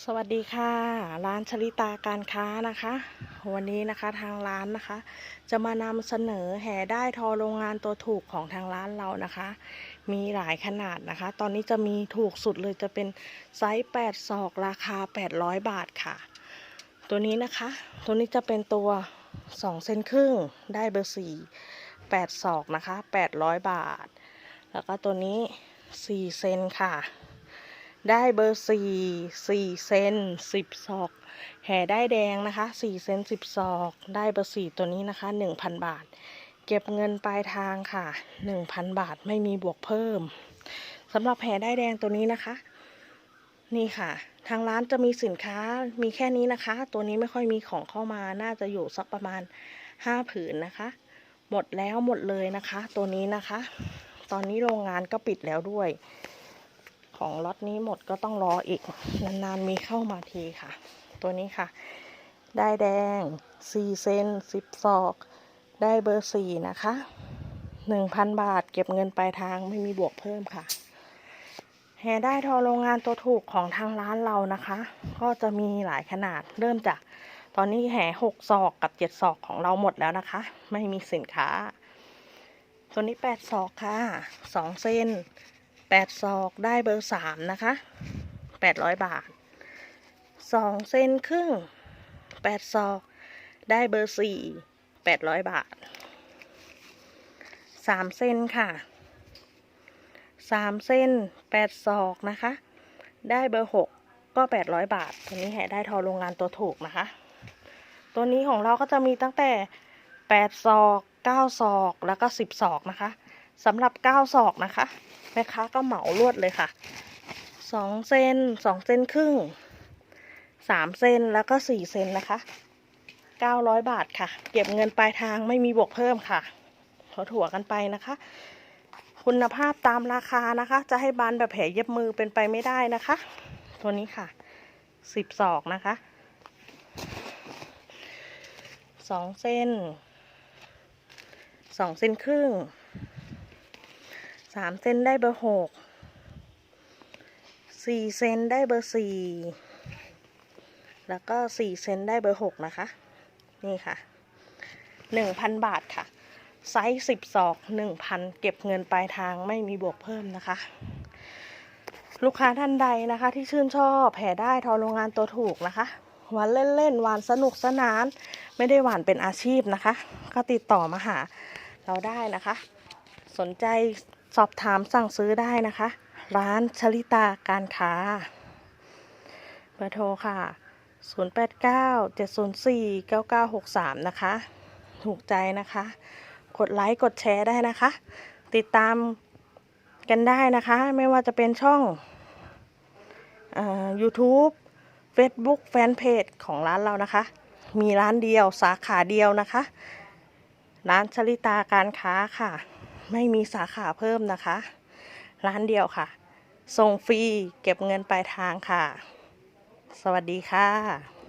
สวัสดีค่ะ ร้านชลิตาการค้านะคะ วันนี้นะคะทางร้านนะคะ จะมานำเสนอแห่ได้ทอโรงงานตัวถูกของทางร้านเรานะคะ มีหลายขนาดนะคะ ตอนนี้จะมีถูกสุดเลยจะเป็นไซส์8ศอกราคา 800 บาทค่ะ ตัวนี้นะคะ ตัวนี้จะเป็นตัว 2 เซนครึ่งได้เบอร์4 8ศอกนะคะ 800 บาท แล้วก็ตัวนี้ 4 เซนค่ะ ได้เบอร์สี่สี่เซนสิบศอก แห่ได้แดงนะคะสี่เซนสิบศอก ได้เบอร์สี่ตัวนี้นะคะหนึ่งพันบาท เก็บเงินปลายทางค่ะหนึ่งพันบาทไม่มีบวกเพิ่มสำหรับแห่ได้แดงตัวนี้นะคะ นี่ค่ะ ทางร้านจะมีสินค้ามีแค่นี้นะคะ ตัวนี้ไม่ค่อยมีของเข้ามาน่าจะอยู่สักประมาณห้าผืนนะคะ หมดแล้วหมดเลยนะคะ ตัวนี้นะคะ ตอนนี้โรงงานก็ปิดแล้วด้วย ของล็อตนี้หมดก็ต้องรออีก นานๆมีเข้ามาทีค่ะ ตัวนี้ค่ะ ได้แดง4เซน10ศอก ได้เบอร์4นะคะ 1,000 บาทเก็บเงินปลายทางไม่มีบวกเพิ่มค่ะแห่ได้ทอโรงงานตัวถูกของทางร้านเรานะคะ ก็จะมีหลายขนาดเริ่มจากตอนนี้แห่6ศอกกับ7ศอกของเราหมดแล้วนะคะ ไม่มีสินค้า ตัวนี้8ศอกค่ะ2เซน แปดศอกได้เบอร์สามนะคะแปดร้อยบาทสองเซนครึ่งแปดศอกได้เบอร์สี่แปดร้อยบาทสามเซนค่ะสามเซนแปดศอกนะคะ ได้เบอร์หกก็แปดร้อยบาท ตัวนี้แห่ได้ทอโรงงานตัวถูกนะคะ ตัวนี้ของเราก็จะมีตั้งแต่แปดศอกเก้าศอกแล้วก็สิบศอกนะคะ สำหรับเก้าศอกนะคะแม่ค้าก็เหมาลวดเลยค่ะสองเซนสองเซนครึ่งสามเซนแล้วก็สี่เซนนะคะเก้าร้อยบาทค่ะ เก็บเงินปลายทางไม่มีบวกเพิ่มค่ะถอถั่วกันไปนะคะ คุณภาพตามราคานะคะ จะให้บานแบบแผลเย็บมือเป็นไปไม่ได้นะคะ ตัวนี้ค่ะสิบศอกนะคะสองเซนสองเซนครึ่ง สามเซนได้เบอร์หกสี่เซนได้เบอร์สี่แล้วก็สี่เซนได้เบอร์หกนะคะ นี่ค่ะหนึ่งพันบาทค่ะ ไซส์สิบศอกหนึ่งพันเก็บเงินปลายทางไม่มีบวกเพิ่มนะคะ ลูกค้าท่านใดนะคะ ที่ชื่นชอบแผ่ได้ทอโรงงานตัวถูกนะคะหวานเล่นๆหวานสนุกสนาน ไม่ได้หวานเป็นอาชีพนะคะ ก็ติดต่อมาหาเราได้นะคะ สนใจ สอบถามสั่งซื้อได้นะคะ ร้านชลิตาการค้าเบอร์โทรค่ะ 089 704 9963 นะคะ ถูกใจนะคะ กดไลค์กดแชร์ได้นะคะ ติดตามกันได้นะคะ ไม่ว่าจะเป็นช่องอ YouTube Facebook แฟนเพจของร้านเรานะคะ มีร้านเดียวสาขาเดียวนะคะ ร้านชลิตาการค้าค่ะ ไม่มีสาขาเพิ่มนะคะ ร้านเดียวค่ะ ส่งฟรี เก็บเงินปลายทางค่ะ สวัสดีค่ะ